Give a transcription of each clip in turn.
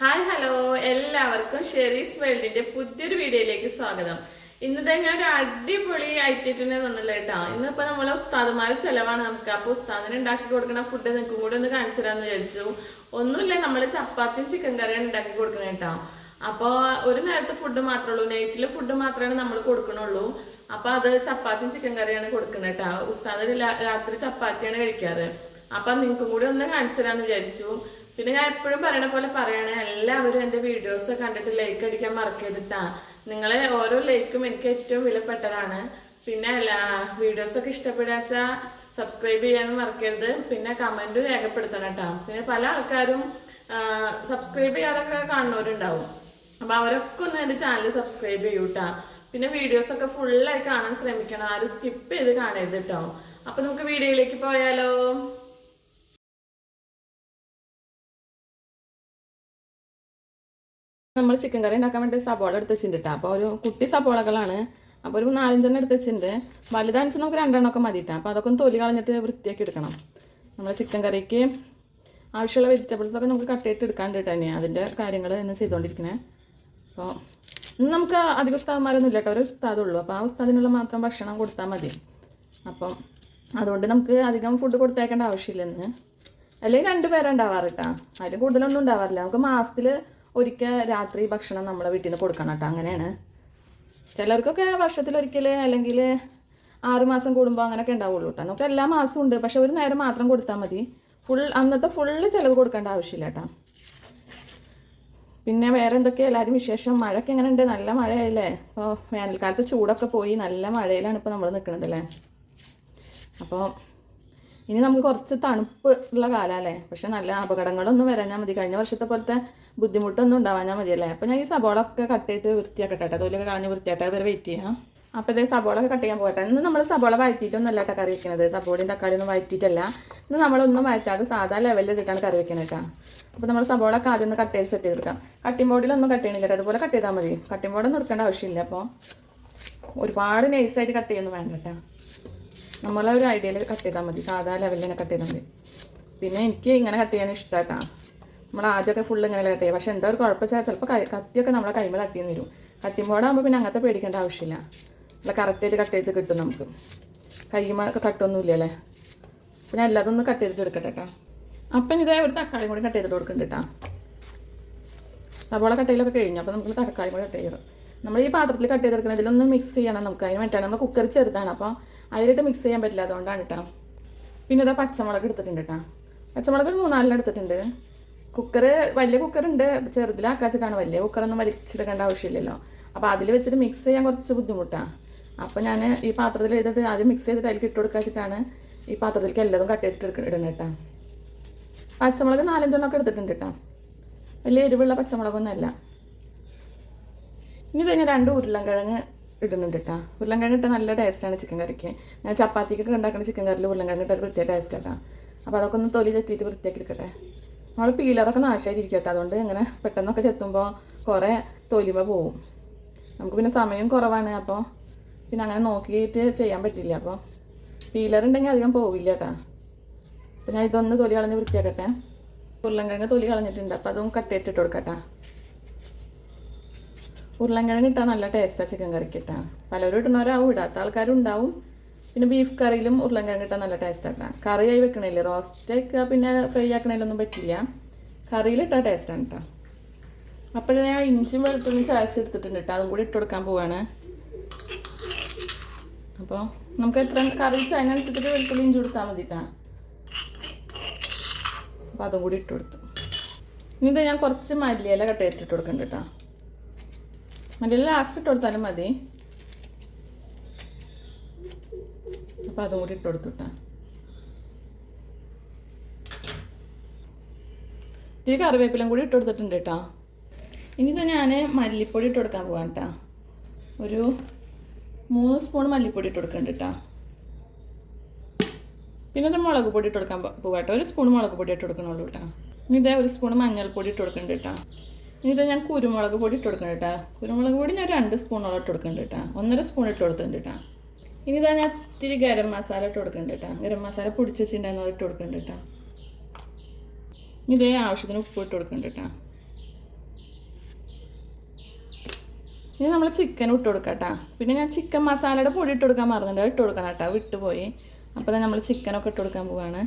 Hi hello. എല്ലാവർക്കും Sherry's വേൾഡിന്റെ പുതിയൊരു വീഡിയോയിലേക്ക് സ്വാഗതം. ഇന്നത്തെ ഞാൻ ഒരു അടിപൊളി ഐറ്റത്തിനെ തന്നില്ല കേട്ടോ. ഇന്നിപ്പോ നമ്മളെ ഉസ്താദുമാരുടെ ചെലവാണ് നമുക്ക്. അപ്പൊ ഉസ്താദിന് ഉണ്ടാക്കി കൊടുക്കുന്ന ഫുഡ് നിൽക്കും കൂടെ ഒന്ന് കാണിച്ചു തരാന്ന് വിചാരിച്ചു. ഒന്നുമില്ല നമ്മൾ ചപ്പാത്തിയും ചിക്കൻ കറിയാണ് ഉണ്ടാക്കി കൊടുക്കണേ കേട്ടോ. അപ്പൊ ഒരു നേരത്തെ ഫുഡ് മാത്രമേ ഉള്ളൂ. നൈറ്റിലെ ഫുഡ് മാത്രമാണ് നമ്മൾ കൊടുക്കണുള്ളൂ. അപ്പൊ അത് ചപ്പാത്തിയും ചിക്കൻ കറിയാണ് കൊടുക്കുന്നത് കേട്ടോ. ഉസ്താദ് രാത്രി ചപ്പാത്തിയാണ് കഴിക്കാറ്. അപ്പൊ നിങ്ങൾക്കും കൂടി ഒന്ന് കാണിച്ചു തരാന്ന് വിചാരിച്ചു. പിന്നെ ഞാൻ എപ്പോഴും പറയണ പോലെ പറയണേ എല്ലാവരും എന്റെ വീഡിയോസ് കണ്ടിട്ട് ലൈക്ക് അടിക്കാൻ മറക്കരുതിട്ടാ നിങ്ങളെ ഓരോ ലൈക്കും എനിക്ക് ഏറ്റവും വിലപ്പെട്ടതാണ്. പിന്നെ എല്ലാ വീഡിയോസൊക്കെ ഇഷ്ടപ്പെടാച്ചാ സബ്സ്ക്രൈബ് ചെയ്യാനും മറക്കരുത്. പിന്നെ കമന്റ് രേഖപ്പെടുത്തണം കേട്ടോ പിന്നെ പല ആൾക്കാരും സബ്സ്ക്രൈബ് ചെയ്യാതൊക്കെ കാണുന്നവരുണ്ടാവും. അപ്പൊ അവരൊക്കെ ഒന്ന് എന്റെ ചാനൽ സബ്സ്ക്രൈബ് ചെയ്യൂട്ടാ പിന്നെ വീഡിയോസ് ഒക്കെ ഫുള്ളായി കാണാൻ ശ്രമിക്കണം. ആരും സ്കിപ്പ് ചെയ്ത് കാണരുത് കേട്ടോ അപ്പൊ നമുക്ക് വീഡിയോയിലേക്ക് പോയാലോ? ചിക്കൻ കറി ഉണ്ടാക്കാൻ വേണ്ടി സബോള എടുത്ത് വെച്ചിട്ടുണ്ട് അപ്പോൾ ഒരു കുട്ടി സബോളകളാണ്. അപ്പോൾ ഒരു നാലഞ്ചെണ്ണം എടുത്ത് വെച്ചിട്ടുണ്ട്. വലുതാണെന്ന് നമുക്ക് രണ്ടെണ്ണമൊക്കെ മതിയിട്ടാ അപ്പോൾ അതൊക്കെ ഒന്ന് തൊലി കളഞ്ഞിട്ട് വൃത്തിയാക്കി എടുക്കണം. നമ്മൾ ചിക്കൻ കറിക്ക് ആവശ്യമുള്ള വെജിറ്റബിൾസ് ഒക്കെ നമുക്ക് കട്ട് ചെയ്തിട്ട് എടുക്കാണ്ട് തന്നെ അതിന്റെ കാര്യങ്ങൾ ഇന്ന് ചെയ്തുകൊണ്ടിരിക്കണേ അപ്പോൾ ഇന്ന് നമുക്ക് അധികം ഉസ്താദന്മാരൊന്നും ഇല്ല കേട്ടോ ഒരു ഉസ്താദുള്ളൂ അപ്പോൾ ആ ഉസ്താദിനുള്ള മാത്രം ഭക്ഷണം കൊടുത്താൽ മതി. അപ്പം അതുകൊണ്ട് നമുക്ക് അധികം ഫുഡ് കൊടുത്തേക്കേണ്ട ആവശ്യമില്ല ഇന്ന്. അല്ലെങ്കിൽ രണ്ട് പേരുണ്ടാവാറ് കേട്ടോ അതിൽ കൂടുതലൊന്നും ഉണ്ടാവാറില്ല. നമുക്ക് മാസത്തിൽ ഒരിക്കൽ രാത്രി ഭക്ഷണം നമ്മളെ വീട്ടിൽ നിന്ന് കൊടുക്കണം കേട്ടോ. അങ്ങനെയാണ്. ചിലർക്കൊക്കെ വർഷത്തിലൊരിക്കൽ അല്ലെങ്കിൽ ആറുമാസം കൂടുമ്പോൾ അങ്ങനെയൊക്കെ ഉണ്ടാവുള്ളൂ കേട്ടോ. നമുക്ക് എല്ലാ മാസവും ഉണ്ട്. പക്ഷെ ഒരു നേരം മാത്രം കൊടുത്താൽ മതി. ഫുൾ അന്നത്തെ ഫുള്ള് ചിലവ് കൊടുക്കേണ്ട ആവശ്യമില്ല കേട്ടോ. പിന്നെ വേറെ എന്തൊക്കെയാണ് എല്ലാവരും വിശേഷം? മഴയൊക്കെ എങ്ങനെ ഉണ്ട്? നല്ല മഴയല്ലേ ഇപ്പോൾ വേനൽക്കാലത്ത് ചൂടൊക്കെ പോയി. നല്ല മഴയിലാണ് ഇപ്പോൾ നമ്മൾ നിൽക്കുന്നത് അല്ലേ? അപ്പോൾ ഇനി നമുക്ക് കുറച്ച് തണുപ്പ് ഉള്ള കാലമല്ലേ പക്ഷെ നല്ല അപകടങ്ങളൊന്നും വരാഞ്ഞാൽ മതി. കഴിഞ്ഞ വർഷത്തെ പോലത്തെ ബുദ്ധിമുട്ടൊന്നും ഉണ്ടാവാഞ്ഞാൽ മതിയല്ലേ? അപ്പോൾ ഞാൻ ഈ സബോളൊക്കെ കട്ട് ചെയ്ത് വൃത്തിയാക്കട്ടെ തോലൊക്കെ കളഞ്ഞ് വൃത്തിയാട്ടെ വരെ വെയിറ്റ് ചെയ്യാം. അപ്പോൾ ഇതേ സബോളൊക്കെ കട്ട് ചെയ്യാൻ പോകട്ടെ. ഇന്ന് നമ്മൾ സബോള വഴറ്റിയിട്ടൊന്നും അല്ല കേട്ടോ കറി വെക്കണത്. സബോളയും തക്കാളിയും ഒന്നും വഴറ്റിയിട്ടല്ല. ഇന്ന് നമ്മളൊന്നും വഴറ്റാതെ സാധാ ലെവലിൽ ഇട്ടിട്ടാണ് കറി വെക്കുന്നത് കേട്ടോ അപ്പോൾ നമ്മൾ സബോളൊക്കെ ആദ്യം ഒന്ന് കട്ട് ചെയ്ത് സെറ്റ് ചെയ്തെടുക്കാം കട്ടിംഗ് ബോർഡിലൊന്നും കട്ട് ചെയ്യണില്ല അതുപോലെ കട്ട് ചെയ്താൽ മതി. കട്ടിംഗ് ബോർഡൊന്നും എടുക്കേണ്ട ആവശ്യമില്ല. അപ്പോൾ ഒരുപാട് നൈസായിട്ട് കട്ട് ചെയ്യുന്നു വേണ്ട കേട്ടോ നമ്മളെ ഒരു ഐഡിയയിൽ കട്ട് ചെയ്താൽ മതി. സാധാ ലെവലിൽ തന്നെ കട്ട് ചെയ്താൽ മതി. പിന്നെ എനിക്ക് ഇങ്ങനെ കട്ട് ചെയ്യാൻ ഇഷ്ടമായിട്ടാ നമ്മൾ ആദ്യമൊക്കെ ഫുൾ ഇങ്ങനെ കത്തിയത് പക്ഷെ എന്താ ഒരു കുഴപ്പമെന്ന് ചിലപ്പോൾ കത്തിയൊക്കെ നമ്മളെ കൈമ തട്ടിയെന്ന് വരും. കത്തിമ്പോടാകുമ്പോൾ പിന്നെ അങ്ങനത്തെ പേടിക്കേണ്ട ആവശ്യമില്ല. നല്ല കറക്റ്റായിട്ട് കട്ട് ചെയ്ത് കിട്ടും നമുക്ക്. കൈമ ഒക്കെ തട്ടൊന്നുമില്ല അല്ലേ പിന്നെ എല്ലാതും ഒന്ന് കട്ട് ചെയ്തിട്ട് എടുക്കട്ടെ കേട്ടോ അപ്പം ഇതേ ഒരു തക്കാളി കൂടി കട്ട് ചെയ്തിട്ട് കൊടുക്കുന്നുണ്ട് കേട്ടോ സവാള കട്ടയിലൊക്കെ കഴിഞ്ഞു. അപ്പോൾ നമുക്ക് തക്കാളി കൂടി കട്ട് ചെയ്യണം. നമ്മൾ ഈ പാത്രത്തിൽ കട്ട് ചെയ്തെടുക്കണം ഇതിലൊന്നും മിക്സ് ചെയ്യണം നമുക്ക്. അതിന് വേണ്ടിയാണ് നമ്മൾ കുക്കർ ചെറുതാണ്. അപ്പോൾ അതിലിട്ട് മിക്സ് ചെയ്യാൻ പറ്റില്ല. അതുകൊണ്ടാണ് കേട്ടോ പിന്നെ ഇതാ പച്ചമുളക് എടുത്തിട്ടുണ്ട് കേട്ടോ പച്ചമുളക് ഒരു മൂന്നാലിന് എടുത്തിട്ടുണ്ട്. കുക്കർ വലിയ കുക്കറുണ്ട്. ചെറുതിലാക്കാച്ചിട്ടാണ് വലിയ കുക്കറൊന്നും വലിച്ചെടുക്കേണ്ട ആവശ്യമില്ലല്ലോ. അപ്പോൾ അതിൽ വെച്ചിട്ട് മിക്സ് ചെയ്യാൻ കുറച്ച് ബുദ്ധിമുട്ടാണ് അപ്പോൾ ഞാൻ ഈ പാത്രത്തിൽ ചെയ്തിട്ട് ആദ്യം മിക്സ് ചെയ്തിട്ട് അതിലേക്ക് ഇട്ട് കൊടുക്കാച്ചിട്ടാണ് ഈ പാത്രത്തിലേക്ക് എല്ലാതും കട്ട് ചെയ്തിട്ട് ഇടുന്നത് കേട്ടോ. പച്ചമുളക് നാലഞ്ചെണ്ണമൊക്കെ എടുത്തിട്ടുണ്ട് കേട്ടോ. വലിയ എരിവുള്ള പച്ചമുളകൊന്നും അല്ല ഇനി തന്നെ രണ്ട് ഉരുളൻകിഴങ്ങ് ഇടുന്നുണ്ട് കേട്ടോ. ഉരുളൻകിഴങ്ങ് ഇട്ടാൽ നല്ല ടേസ്റ്റാണ് ചിക്കൻ കറിക്ക്. ഞാൻ ചപ്പാത്തിക്കൊക്കെ ഉണ്ടാക്കുന്ന ചിക്കൻ കറിയിൽ ഉരുളൻകിഴങ്ങ് ഇട്ടാൽ പ്രത്യേക ടേസ്റ്റ് കേട്ടോ. അപ്പോൾ അതൊക്കെ ഒന്ന് തൊലി തെത്തിയിട്ട് വൃത്തിയാക്കി എടുക്കട്ടെ. നമ്മൾ പീലറൊക്കെ നാശമായിട്ടിരിക്കട്ടെ അതുകൊണ്ട് ഇങ്ങനെ പെട്ടെന്നൊക്കെ ചെത്തുമ്പോൾ കുറേ തൊലിമ പോവും. നമുക്ക് പിന്നെ സമയം കുറവാണ്. അപ്പോൾ പിന്നെ അങ്ങനെ നോക്കിയിട്ട് ചെയ്യാൻ പറ്റില്ല. അപ്പോൾ പീലർ ഉണ്ടെങ്കിൽ അധികം പോവില്ല കേട്ടോ. അപ്പോൾ ഞാൻ ഇതൊന്ന് തൊലി കളഞ്ഞ് വൃത്തിയാക്കട്ടെ. ഉരുളൻകിഴങ്ങ് തൊലി കളഞ്ഞിട്ടുണ്ട്. അപ്പോൾ അതും കട്ട് ചെയ്തിട്ട് കൊടുക്കട്ടെ. ഉരുളൻകിഴങ്ങ് ഇട്ടാൽ നല്ല ടേസ്റ്റാണ് ചിക്കൻ കറിക്ക് ഇട്ടാൽ പലരും ഇടുന്നവരാവും ഇടാത്ത ആൾക്കാരും ഉണ്ടാവും. പിന്നെ ബീഫ് കറിയിലും ഉരുളൻകിഴങ്ങ് ഇട്ടാൽ നല്ല ടേസ്റ്റാണ് കറിയായി വെക്കണില്ലേ? റോസ്റ്റ് ആക്കുക പിന്നെ ഫ്രൈ ആക്കണേലൊന്നും പറ്റില്ല. കറിയിലിട്ടാൽ ടേസ്റ്റാണ് കേട്ടോ അപ്പോൾ ഞാൻ ഇഞ്ചും വെളുത്തുള്ളി ചായസ് എടുത്തിട്ടുണ്ട് കേട്ടോ അതും കൂടി ഇട്ട് കൊടുക്കാൻ പോവാണ്. അപ്പോൾ നമുക്ക് എത്ര കറി അതിനനുസരിച്ചിട്ട് വെളുത്തുള്ളി ഇഞ്ചി കൊടുത്താൽ മതി കേട്ടോ അപ്പോൾ അതും കൂടി ഇട്ട് കൊടുത്തു. ഇനി ഇത് ഞാൻ കുറച്ച് മല്ലിയില കട്ട് ചെയ്തിട്ട് കൊടുക്കുന്നുണ്ട് കേട്ടോ മല്ലിയില ലാസ്റ്റ് ഇട്ട് കൊടുത്താലും മതി. അപ്പോൾ അതും കൂടി ഇട്ട് കൊടുത്തുട്ടാ കേട്ടോ ഇത്തിരി കറിവേപ്പിലും കൂടി ഇട്ട് കൊടുത്തിട്ടുണ്ട് കേട്ടോ ഇനി ഇപ്പോൾ ഞാൻ മല്ലിപ്പൊടി ഇട്ട് കൊടുക്കാൻ പോവാം കേട്ടോ ഒരു മൂന്ന് സ്പൂൺ മല്ലിപ്പൊടി ഇട്ട് കൊടുക്കുന്നുണ്ട് കേട്ടോ പിന്നെ ഇത് മുളക് പൊടി ഇട്ട് കൊടുക്കാൻ പോവാട്ടോ ഒരു സ്പൂൺ മുളക് പൊടി ഇട്ട് കൊടുക്കണുള്ളൂ കേട്ടോ ഇനി ഇതേ ഒരു സ്പൂൺ മഞ്ഞൾപ്പൊടി ഇട്ട് കൊടുക്കുന്നുണ്ട് കേട്ടോ ഇനി ഇത് ഞാൻ കുരുമുളക് പൊടി ഇട്ട് കൊടുക്കുന്നുണ്ട് കേട്ടോ കുരുമുളക് പൊടി ഞാൻ രണ്ട് സ്പൂണോളം ഇട്ട് കൊടുക്കുന്നുണ്ട് കേട്ടോ ഒന്നര സ്പൂൺ ഇട്ട് കൊടുത്തിട്ടുണ്ട് കേട്ടോ ഇനി ഇതാ ഞാൻ ഇത്തിരി ഗരം മസാല ഇട്ട് കൊടുക്കുന്നുണ്ട് ഗരം മസാല പൊടിച്ച് വെച്ചിട്ടുണ്ടായിരുന്നു ഇട്ട് കൊടുക്കുന്നുണ്ട് കേട്ടോ ഇതേ ആവശ്യത്തിന് ഉപ്പ് ഇട്ട് കൊടുക്കുന്നുണ്ട് കേട്ടോ ഇനി നമ്മൾ ചിക്കൻ ഇട്ട് കൊടുക്കാം പിന്നെ ഞാൻ ചിക്കൻ മസാലയുടെ പൊടി ഇട്ട് കൊടുക്കാൻ മറന്നിട്ടുണ്ട് ഇട്ട് കൊടുക്കണം കേട്ടോ വിട്ടുപോയി. അപ്പോൾ നമ്മൾ ചിക്കനൊക്കെ ഇട്ട് കൊടുക്കാൻ പോവാണ്.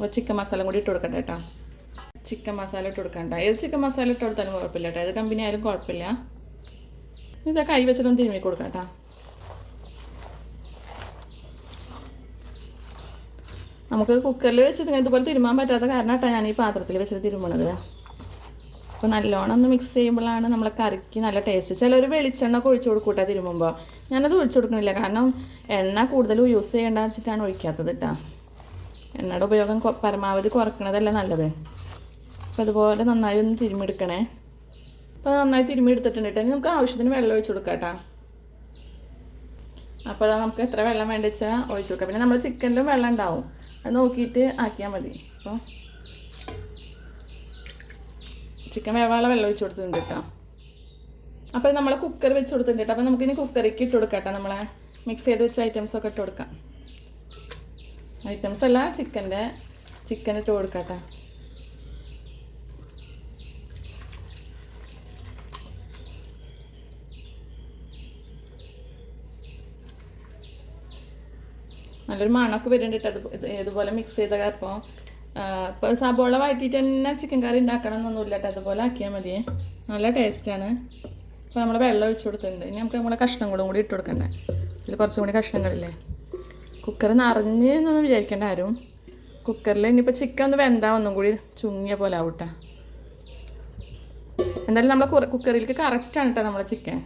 അപ്പോൾ ചിക്കൻ മസാല കൂടി ഇട്ട് കൊടുക്കട്ടെ കേട്ടോ. ചിക്കൻ മസാല ഇട്ട് കൊടുക്കണ്ട. ഏത് ചിക്കൻ മസാല ഇട്ട് കൊടുത്താലും കുഴപ്പമില്ല കേട്ടോ. ഏത് കമ്പനി ആയാലും കുഴപ്പമില്ല. ഇതൊക്കെ കൈ വെച്ചിട്ടൊന്ന് തിരുമ്മി കൊടുക്കാം കേട്ടോ. നമുക്ക് കുക്കറിൽ വെച്ച് ഇതുപോലെ തിരുമാൻ പറ്റാത്ത കാരണം കേട്ടോ ഞാൻ ഈ പാത്രത്തിൽ വെച്ചിട്ട് തിരുമണത്. അപ്പോൾ നല്ലോണം ഒന്ന് മിക്സ് ചെയ്യുമ്പോഴാണ് നമ്മളെ കറിക്ക് നല്ല ടേസ്റ്റ് ചിലർ വെളിച്ചെണ്ണ ഒഴിച്ചു കൊടുക്കൂട്ടാ തിരുമുമ്പോൾ ഞാനത് ഒഴിച്ചു കൊടുക്കണില്ല. കാരണം എണ്ണ കൂടുതൽ യൂസ് ചെയ്യേണ്ട വെച്ചിട്ടാണ് ഒഴിക്കാത്തത് കേട്ടോ. എണ്ണയുടെ ഉപയോഗം പരമാവധി കുറയ്ക്കണതല്ലേ നല്ലത്. അപ്പോൾ അതുപോലെ നന്നായി ഒന്ന് തിരുമ്മിയെടുക്കണേ. അപ്പോൾ നന്നായി തിരുമ്മിയെടുത്തിട്ടുണ്ട് കേട്ടോ. ഇനി നമുക്ക് ആവശ്യത്തിന് വെള്ളം ഒഴിച്ചു കൊടുക്കാം കേട്ടോ. അപ്പോൾ അതാ നമുക്ക് എത്ര വെള്ളം വേണ്ട വെച്ചാൽ ഒഴിച്ചു കൊടുക്കാം. പിന്നെ നമ്മൾ ചിക്കനിലും വെള്ളം ഉണ്ടാവും. അത് നോക്കിയിട്ട് ആക്കിയാൽ മതി. അപ്പോൾ ചിക്കൻ വേവാനുള്ള വെള്ളം ഒഴിച്ചു കൊടുത്തിട്ടുണ്ട് കേട്ടോ. അപ്പോൾ നമ്മൾ കുക്കർ വെച്ച് കൊടുത്തിട്ടുണ്ട് കേട്ടോ. അപ്പോൾ നമുക്കിനി കുക്കറിക്ക് ഇട്ട് കൊടുക്കാം കേട്ടോ. നമ്മളെ മിക്സ് ചെയ്ത് വെച്ച ഐറ്റംസൊക്കെ ഇട്ട് കൊടുക്കാം. ഐറ്റംസ് അല്ല ചിക്കന്റെ ചിക്കൻ ഇട്ട് കൊടുക്കട്ടെ. നല്ലൊരു മണമൊക്കെ വരുന്നുണ്ട് കേട്ടോ. ഇത് ഇതുപോലെ മിക്സ് ചെയ്ത അപ്പോൾ ഇപ്പോൾ സബോള വഴറ്റിയിട്ട് തന്നെ ചിക്കൻ കറി ഉണ്ടാക്കണം എന്നൊന്നുമില്ല കേട്ടോ. അതുപോലെ ആക്കിയാൽ മതി. നല്ല ടേസ്റ്റാണ് ഇപ്പോൾ നമ്മൾ വെള്ളം ഒഴിച്ചു കൊടുത്തിട്ടുണ്ട്. ഇനി നമുക്ക് നമ്മളെ കഷ്ണങ്ങളും കൂടി ഇട്ട് കൊടുക്കണ്ടേ? ഇതിൽ കുറച്ചും കൂടി കഷ്ണങ്ങളില്ലേ? കുക്കർ നിറഞ്ഞ് എന്നൊന്നും വിചാരിക്കേണ്ട ആരും. കുക്കറിൽ ഇനിയിപ്പോൾ ചിക്കൻ ഒന്ന് വെന്താ ഒന്നും കൂടി ചുങ്ങിയ പോലെ ആവട്ടെ. എന്തായാലും നമ്മളെ കുക്കറിലേക്ക് കറക്റ്റാണ് കേട്ടോ നമ്മളെ ചിക്കൻ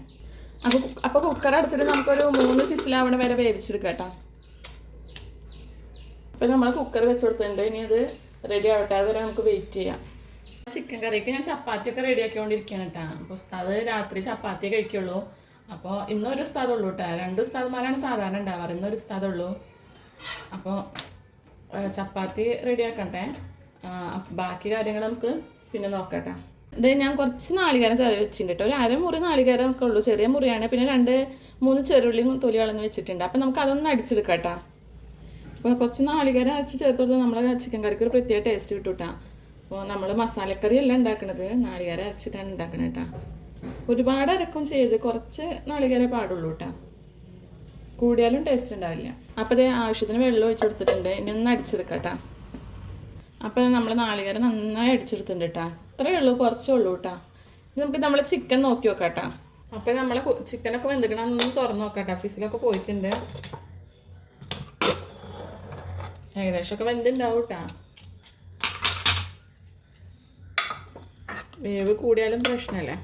അപ്പോൾ അപ്പോൾ കുക്കർ അടച്ചിട്ട് നമുക്കൊരു മൂന്ന് ഫിസിലാവണ വരെ വേവിച്ചെടുക്കാം കേട്ടോ അപ്പോൾ നമ്മൾ കുക്കർ വെച്ച് കൊടുത്തിട്ടുണ്ട് ഇനി അത് റെഡി ആവട്ടെ. അതുവരെ നമുക്ക് വെയിറ്റ് ചെയ്യാം. ചിക്കൻ കറിക്ക് ഞാൻ ചപ്പാത്തിയൊക്കെ റെഡി ആക്കിക്കൊണ്ടിരിക്കുകയാണ് കേട്ടോ അപ്പോൾ ഉസ്താദ് രാത്രി ചപ്പാത്തിയെ കഴിക്കുള്ളൂ. അപ്പോൾ ഇന്നൊരു ഉസ്താദുള്ളൂ കേട്ടോ രണ്ട് ഉസ്താദ്മാരാണ് സാധാരണ ഉണ്ടാവാറ്. ഇന്നൊരു ഉസ്താദ് ഉള്ളൂ അപ്പോൾ ചപ്പാത്തി റെഡി ആക്കട്ടെ ബാക്കി കാര്യങ്ങൾ നമുക്ക് പിന്നെ നോക്കട്ടെ. ഇത് ഞാൻ കുറച്ച് നാളികേരം ചെറിയ വെച്ചിട്ടുണ്ട് കേട്ടോ. ഒരു അരമുറി നാളികേരം ഒക്കെ ഉള്ളൂ. ചെറിയ മുറിയാണ്. പിന്നെ രണ്ട് മൂന്ന് ചെറുള്ളിയും തൊലി കളഞ്ഞ് വെച്ചിട്ടുണ്ട്. അപ്പം നമുക്ക് അതൊന്ന് അടിച്ചെടുക്കാം അപ്പോൾ കുറച്ച് നാളികേരം അരച്ച് ചേർത്ത് കൊടുത്താൽ നമ്മളെ ചിക്കൻ കറിക്ക് ഒരു പ്രത്യേക ടേസ്റ്റ് കിട്ടും കേട്ടോ അപ്പോൾ നമ്മൾ മസാലക്കറി അല്ല ഉണ്ടാക്കണത്. നാളികേരം അരച്ചിട്ടാണ് ഉണ്ടാക്കണത് കേട്ടോ ഒരുപാട് അരക്കും ചെയ്ത് കുറച്ച് നാളികേരം പാടുള്ളൂ കേട്ടോ കൂടിയാലും ടേസ്റ്റ് ഉണ്ടാവില്ല. അപ്പോൾ അതേ ആവശ്യത്തിന് വെള്ളം ഒഴിച്ച് കൊടുത്തിട്ടുണ്ട് ഇനി ഒന്ന് അടിച്ചെടുക്കാം അപ്പോൾ നമ്മൾ നാളികേരം നന്നായി അടിച്ചെടുത്തിട്ടുണ്ട് കേട്ടോ ഇത്രയേ ഉള്ളൂ കുറച്ചേ ഉള്ളൂ കേട്ടോ നമുക്ക് നമ്മൾ ചിക്കൻ നോക്കി നോക്കാം കേട്ടോ അപ്പോൾ നമ്മൾ ചിക്കനൊക്കെ വെന്തിക്കണം ഒന്ന് തുറന്ന് നോക്കാം കേട്ടോ ഫിസിലൊക്കെ പോയിട്ടുണ്ട്. ഏകദേശമൊക്കെ വെന്തുണ്ടാവും കേട്ടോ വേവ് കൂടിയാലും പ്രശ്നമല്ലേ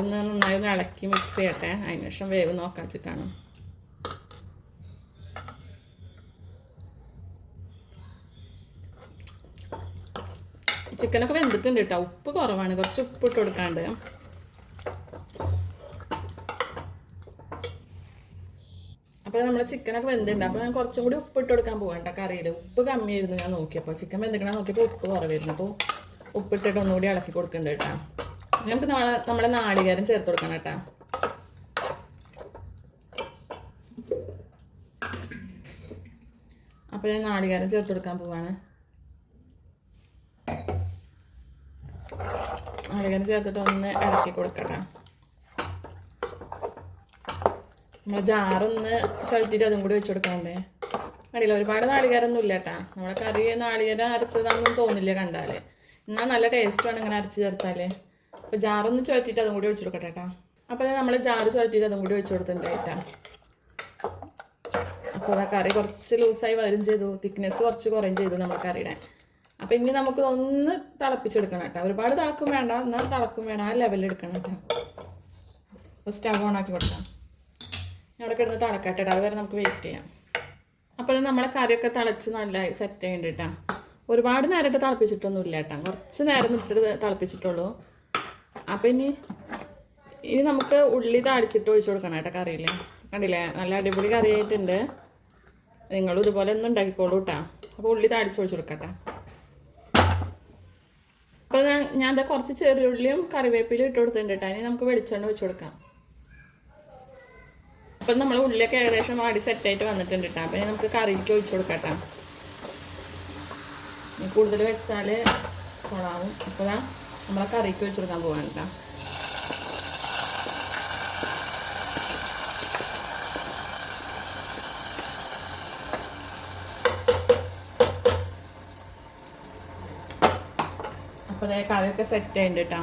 ഒന്ന് നന്നായി ഒന്ന് ഇളക്കി മിക്സ് ചെയ്യട്ടെ. അതിന് ശേഷം വേവ് നോക്കാൻ വെച്ചിട്ടാണ്. ചിക്കനൊക്കെ വെന്തിട്ടുണ്ട് കേട്ടോ. ഉപ്പ് കുറവാണ്. കുറച്ച് ഉപ്പ് ഇട്ട് കൊടുക്കാണ്ട്. അപ്പോൾ നമ്മുടെ ചിക്കനൊക്കെ വെന്തിട്ടുണ്ട്. അപ്പോൾ ഞാൻ കുറച്ചും കൂടി ഉപ്പ് ഇട്ട് കൊടുക്കാൻ പോകണ്ട കറിയിൽ ഉപ്പ് കമ്മിയായിരുന്നു ഞാൻ നോക്കിയപ്പോൾ ചിക്കൻ വെന്തിക്കണ നോക്കിയപ്പോൾ ഉപ്പ് കുറവായിരുന്നു. അപ്പോൾ ഉപ്പിട്ടിട്ട് ഒന്നുകൂടി ഇളക്കി കൊടുക്കുന്നുണ്ട് കേട്ടോ. നമുക്ക് നമ്മളെ നമ്മുടെ നാളികേരം ചേർത്ത് കൊടുക്കണം കേട്ടോ. അപ്പോൾ ഞാൻ നാളികേരം ചേർത്ത് കൊടുക്കാൻ പോവാണ്. നാളികേരം ചേർത്തിട്ട് ഒന്ന് ഇളക്കി കൊടുക്കട്ടെ. നമ്മൾ ജാറൊന്ന് ചുഴറ്റിയിട്ട് അതും കൂടി വെച്ച് കൊടുക്കാണ്ടേ കണ്ടില്ല ഒരുപാട് നാളികേരൊന്നും ഇല്ല കേട്ടാ. നമ്മളെ കറി നാളികേരം അരച്ചതാണെന്നൊന്നും തോന്നില്ല കണ്ടാൽ എന്നാൽ നല്ല ടേസ്റ്റാണ് ഇങ്ങനെ അരച്ച് ചേർത്താൽ അപ്പോൾ ജാറൊന്ന് ചുഴറ്റിയിട്ട് അതും കൂടി ഒഴിച്ചു കൊടുക്കട്ടെ കേട്ടോ അപ്പോൾ നമ്മൾ ജാറ് ചുഴറ്റിയിട്ട് അതും കൂടി ഒഴിച്ചു കൊടുത്തിട്ടുണ്ട് കേട്ടാ അപ്പോൾ ആ കറി കുറച്ച് ലൂസായി വരും ചെയ്തു. തിക്നെസ് കുറച്ച് കുറയും ചെയ്തു നമ്മുടെ കറിയുടെ. അപ്പോൾ ഇനി നമുക്ക് ഒന്ന് തിളപ്പിച്ചെടുക്കണം കേട്ടോ ഒരുപാട് തിളക്കും വേണ്ട. എന്നാൽ തിളക്കും വേണം. ആ ലെവലിൽ എടുക്കണം കേട്ടോ അപ്പോൾ സ്റ്റവ് ഓൺ ആക്കി കൊടുക്കാം. അവിടെ കിടന്ന് തിളക്കട്ടെ അതുവരെ നമുക്ക് വെയിറ്റ് ചെയ്യാം. അപ്പോൾ നമ്മളെ കറിയൊക്കെ തിളച്ച് നല്ല സെറ്റ് ചെയ്യുന്നുണ്ട് കേട്ടോ ഒരുപാട് നേരമായിട്ട് തിളപ്പിച്ചിട്ടൊന്നുമില്ല കേട്ടോ കുറച്ച് നേരം നിട്ടിട്ട് തിളപ്പിച്ചിട്ടുള്ളൂ. അപ്പോൾ ഇനി ഇനി നമുക്ക് ഉള്ളി താളിച്ചിട്ട് ഒഴിച്ചു കൊടുക്കണം കേട്ടോ കറിയിൽ കണ്ടില്ലേ? നല്ല അടിപൊളി കറി ആയിട്ടുണ്ട്. നിങ്ങളും ഇതുപോലെ ഒന്നും ഉണ്ടാക്കിക്കോളൂ കേട്ടോ അപ്പോൾ ഉള്ളി താളിച്ച് ഒഴിച്ചു കൊടുക്കട്ടെ. അപ്പോൾ ഞാൻ എന്താ കുറച്ച് ചെറിയുള്ളിയും കറിവേപ്പിലും ഇട്ട് കൊടുത്തിട്ടുണ്ട് കേട്ടോ ഇനി നമുക്ക് വെളിച്ചെണ്ണ ഒഴിച്ചു കൊടുക്കാം. അപ്പം നമ്മൾ ഉള്ളിയൊക്കെ ഏകദേശം ആടി സെറ്റായിട്ട് വന്നിട്ടുണ്ട് കേട്ടോ അപ്പം നമുക്ക് കറിക്ക് ഒഴിച്ചു കൊടുക്കാം കൂടുതൽ വെച്ചാൽ കൊളാവും. അപ്പോൾ നമ്മളെ കറിക്ക് വെച്ചെടുക്കാൻ പോവാണ് കേട്ടോ അപ്പോൾ അതേ കറിയൊക്കെ സെറ്റ് ആയിട്ടുണ്ട് കേട്ടോ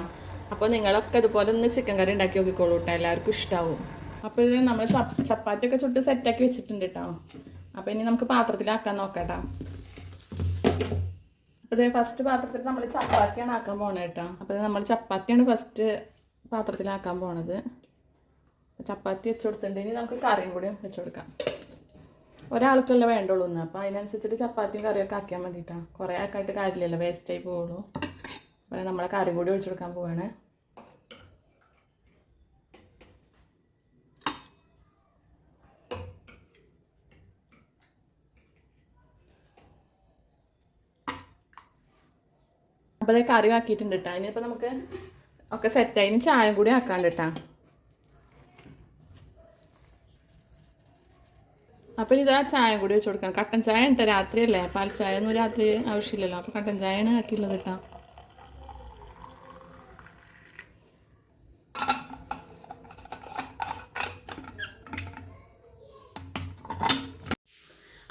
അപ്പോൾ നിങ്ങളൊക്കെ ഇതുപോലെ ഒന്ന് ചിക്കൻ കറി ഉണ്ടാക്കി നോക്കിക്കോളൂ കേട്ടോ എല്ലാവർക്കും ഇഷ്ടമാവും അപ്പോൾ ഇത് നമ്മൾ ചപ്പാത്തി ചപ്പാത്തിയൊക്കെ ചുട്ട് സെറ്റാക്കി വെച്ചിട്ടുണ്ട് കേട്ടോ അപ്പോൾ ഇനി നമുക്ക് പാത്രത്തിലാക്കാൻ നോക്കാം കേട്ടോ ഇതേ ഫസ്റ്റ് പാത്രത്തിൽ നമ്മൾ ചപ്പാത്തിയാണ് ആക്കാൻ പോണത് കേട്ടോ അപ്പോൾ നമ്മൾ ചപ്പാത്തിയാണ് ഫസ്റ്റ് പാത്രത്തിലാക്കാൻ പോണത്. ചപ്പാത്തി വെച്ച് നമുക്ക് കറിയും കൂടി വെച്ച് കൊടുക്കാം. ഒരാൾക്കല്ലേ വേണ്ടുള്ളൂ ഒന്ന് അപ്പോൾ അതിനനുസരിച്ചിട്ട് ചപ്പാത്തിയും കറിയൊക്കെ ആക്കിയാൽ മതിട്ടാ. കുറേ ആക്കായിട്ട് കാര്യമില്ലല്ലോ. വേസ്റ്റായി പോകുള്ളൂ അപ്പോൾ നമ്മളെ കറിയും കൂടി ഒഴിച്ചു കൊടുക്കാൻ പോവാണ്. അപ്പോൾ അത് കറി ആക്കിയിട്ടുണ്ട് കേട്ടോ ഇനിയിപ്പോൾ നമുക്ക് ഒക്കെ സെറ്റായി ഇനി ചായ കൂടി ആക്കാണ്ട് കേട്ടോ അപ്പം ഇത് ആ ചായ കൂടി വെച്ച് കൊടുക്കണം. കട്ടൻ ചായ ഉണ്ട് രാത്രിയല്ലേ? പാൽ ചായ ഒന്നും രാത്രി ആവശ്യമില്ലല്ലോ. അപ്പോൾ കട്ടൻ ചായയാണ് ആക്കിയുള്ളത് കേട്ടോ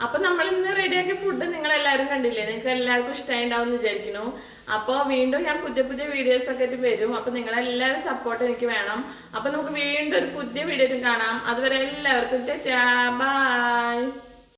അപ്പൊ നമ്മൾ ഇന്ന് റെഡിയാക്കിയ ഫുഡ് നിങ്ങൾ എല്ലാവരും കണ്ടില്ലേ? നിങ്ങൾക്ക് എല്ലാവർക്കും ഇഷ്ടമായി ഉണ്ടാവും എന്ന് വിചാരിക്കുന്നു. അപ്പോൾ വീണ്ടും ഞാൻ പുതിയ പുതിയ വീഡിയോസ് ഒക്കെ ആയിട്ട് വരും. അപ്പൊ നിങ്ങളെല്ലാവരും സപ്പോർട്ട് എനിക്ക് വേണം. അപ്പൊ നമുക്ക് വീണ്ടും ഒരു പുതിയ വീഡിയോ കാണാം. അതുവരെ എല്ലാവർക്കും ബൈ